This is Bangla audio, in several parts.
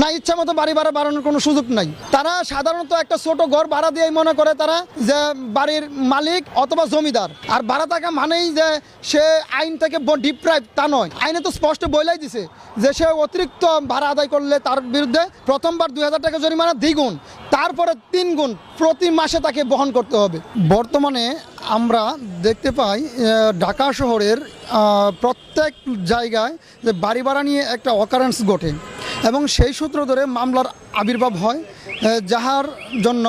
না ইচ্ছা মতো বাড়ি ভাড়া বাড়ানোর কোনো সুযোগ নাই। তারা সাধারণত একটা ছোট ঘর ভাড়া দিয়ে মনে করে তারা যে বাড়ির মালিক অথবা জমিদার। আর ভাড়া থাকা মানেই যে সে আইন থেকে ডিপ্রাইভ তা নয়। আইনে তো স্পষ্ট বইলাই দিছে যে সে অতিরিক্ত ভাড়া আদায় করলে তার বিরুদ্ধে প্রথমবার দুই হাজার টাকা জরিমানা দ্বিগুণ, তারপরে তিন গুণ প্রতি মাসে তাকে বহন করতে হবে। বর্তমানে আমরা দেখতে পাই ঢাকা শহরের প্রত্যেক জায়গায় যে বাড়ি ভাড়া নিয়ে একটা অকারেন্স ঘটে। এবং সেই সূত্র ধরে মামলার আবির্ভাব হয় যাহার জন্য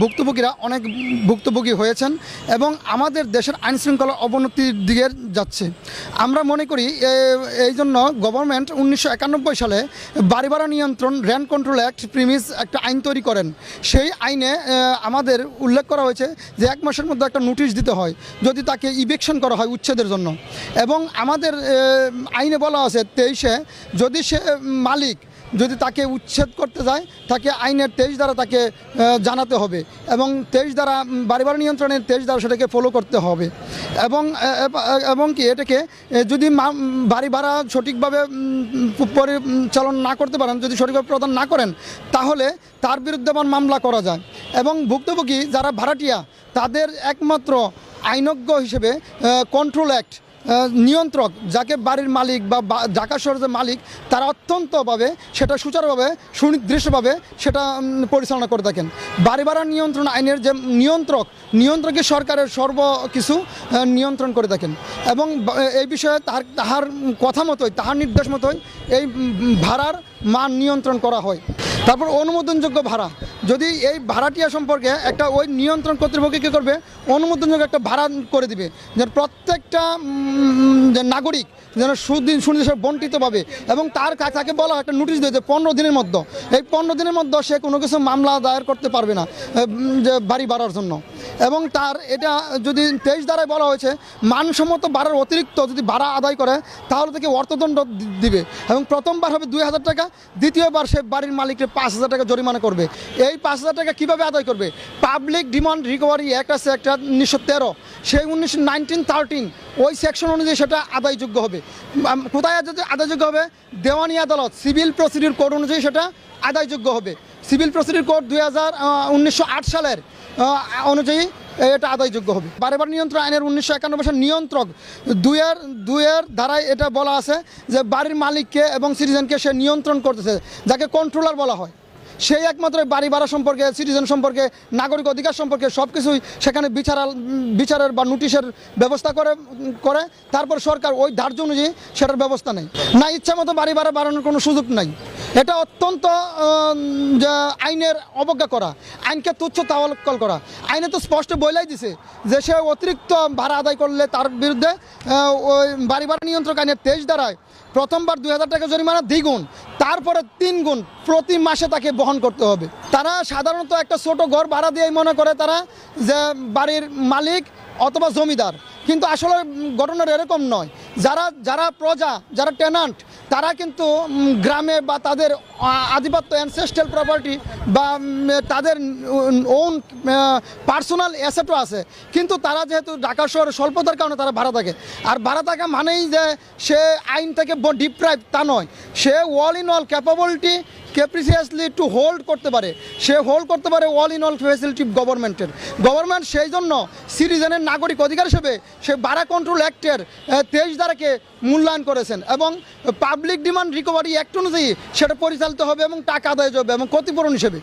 ভুক্তভোগীরা অনেক ভুক্তভোগী হয়েছেন এবং আমাদের দেশের আইন শৃঙ্খলা অবনতির দিকে যাচ্ছে। আমরা মনে করি এই জন্য গভর্নমেন্ট উনিশশো একানব্বই সালে বাড়ি ভাড়া নিয়ন্ত্রণ র্যান্ড কন্ট্রোল অ্যাক্ট প্রিমিস একটা আইন তৈরি করেন। সেই আইনে আমাদের উল্লেখ করা হয়েছে যে এক মাসের মধ্যে একটা নোটিশ দিতে হয়, যদি তাকে ইভেকশন করা হয় উচ্ছেদের জন্য। এবং আমাদের আইনে বলা আছে তেইশে, যদি সে মালিক যদি তাকে উচ্ছেদ করতে যায় তাকে আইনের তেইশ দ্বারা তাকে জানাতে হবে এবং তেইশ দ্বারা উম, বাড়ি বাড়ি নিয়ন্ত্রণের তেইশ দ্বারা সেটাকে ফলো করতে হবে। এবং এবং কি এটাকে যদি বাড়ি ভাড়া সঠিকভাবে পরিচালন না করতে পারেন যদি সঠিকভাবে প্রদান না করেন তাহলে তার বিরুদ্ধে আবার মামলা করা যায়। এবং ভুক্তভোগী যারা ভাড়াটিয়া তাদের একমাত্র আইনজ্ঞ হিসেবে কন্ট্রোল অ্যাক্ট নিয়ন্ত্রক যাকে বাড়ির মালিক বা ঢাকা শহরের মালিক, তারা অত্যন্তভাবে সেটা সুচারুভাবে, সুনির্দিষ্টভাবে সেটা পরিচালনা করে থাকেন। বাড়ি ভাড়া নিয়ন্ত্রণ আইনের যে নিয়ন্ত্রক, নিয়ন্ত্রকই সরকারের সর্ব কিছু নিয়ন্ত্রণ করে থাকেন। এবং এই বিষয়ে তার, তাহার কথা মতোই, তাহার নির্দেশ মতোই এই ভাড়ার মান নিয়ন্ত্রণ করা হয়। তারপর অনুমোদনযোগ্য ভাড়া। যদি এই ভাড়াটিয়া সম্পর্কে একটা ওই নিয়ন্ত্রণ কর্তৃপক্ষ কী করবে? অনুমোদনযোগ্য একটা ভাড়া করে দিবে। যেন প্রত্যেকটা যে নাগরিক যেন সুদিন, সুনির্দিষ্ট বন্টিতভাবে এবং তার তাকে বলা হয় একটা নোটিশ দিয়েছে পনেরো দিনের মধ্যে। এই পনেরো দিনের মধ্যে সে কোনো কিছু মামলা দায়ের করতে পারবে না যে বাড়ি বাড়ার জন্য। এবং তার এটা যদি তেইশ দ্বারায় বলা হয়েছে, মানসম্মত বাড়ার অতিরিক্ত যদি ভাড়া আদায় করে, তাহলে তাকে অর্থদণ্ড দিবে। এবং প্রথমবার হবে দুই হাজার টাকা, দ্বিতীয়বার সে বাড়ির মালিককে পাঁচ হাজার টাকা জরিমানা করবে। এই পাঁচ হাজার টাকা কীভাবে আদায় করবে? পাবলিক ডিমান্ড রিকভারি অ্যাক্ট আছে একটা উনিশশো তেরো। সেই উনিশশো নাইনটিন, থার্টিন, ওই সেকশন অনুযায়ী সেটা আদায়যোগ্য হবে। কোথায় আদায়- আদায়যোগ্য হবে? দেওয়ানি আদালত, সিভিল প্রসিডিউর কোড অনুযায়ী সেটা আদায়যোগ্য হবে। সিভিল প্রসিডিউর কোড দুই হাজার সালের। অনুযায়ী এটা আদায়যোগ্য হবে। বারেবার নিয়ন্ত্রণ আইনের উনিশশো একানব্বই সাল নিয়ন্ত্রক দুইয়ের দুইয়ের ধারায় এটা বলা আছে যে বাড়ির মালিককে এবং সিটিজেনকে সে নিয়ন্ত্রণ করতেছে, যাকে কন্ট্রোলার বলা হয়। সেই একমাত্র বাড়ি ভাড়া সম্পর্কে, সিটিজেন সম্পর্কে, নাগরিক অধিকার সম্পর্কে সব কিছুই সেখানে বিচারাল বিচারের বা নোটিশের ব্যবস্থা করে করে। তারপর সরকার ওই ধার্য অনুযায়ী সেটার ব্যবস্থা নেই না ইচ্ছা মতো বাড়ি ভাড়া বাড়ানোর কোনো সুযোগ নাই। এটা অত্যন্ত আইনের অবজ্ঞা করা আইনকে তুচ্ছ তাওয়াক্কল করা। আইনে তো স্পষ্ট বইলাই দিছে যে সে অতিরিক্ত ভাড়া আদায় করলে তার বিরুদ্ধে ওই বাড়ি ভাড়া নিয়ন্ত্রক আইনের তেইশ দ্বারায় প্রথমবার দুই হাজার টাকা জরিমানা দ্বিগুণ তারপরে তিন গুণ প্রতি মাসে তাকে বহন করতে হবে। তারা সাধারণত একটা ছোট ঘর ভাড়া দিয়েই মনে করে তারা যে বাড়ির মালিক অথবা জমিদার। কিন্তু আসলে উম, ঘটনাটা এরকম নয়। যারা যারা প্রজা যারা টেনান্ট তারা কিন্তু গ্রামে বা তাদের আধিপত্য অ্যানসেস্ট্রাল প্রপার্টি বা তাদের ওন পার্সোনাল অ্যাসেটও আছে। কিন্তু তারা যেহেতু ঢাকা শহরে স্বল্পতার কারণে তারা ভাড়া থাকে। আর ভাড়া থাকা মানেই যে সে আইন থেকে ডিপ্রাইভ তা নয়। সে wall in all capability capriciously একটু হোল্ড করতে পারে। সে হোল্ড করতে পারে অল ইন অল ফেসিলিটি গভর্নমেন্টের গভর্নমেন্ট সেই জন্য সিটিজেনের নাগরিক অধিকার হিসেবে সে বারা কন্ট্রোল অ্যাক্টের তেইশ ধারাকে মূল্যায়ন করেছেন এবং পাবলিক ডিমান্ড রিকভারি অ্যাক্ট অনুযায়ী সেটা পরিচালিত হবে এবং টাকা আদায় হবে এবং ক্ষতিপূরণ হিসেবে।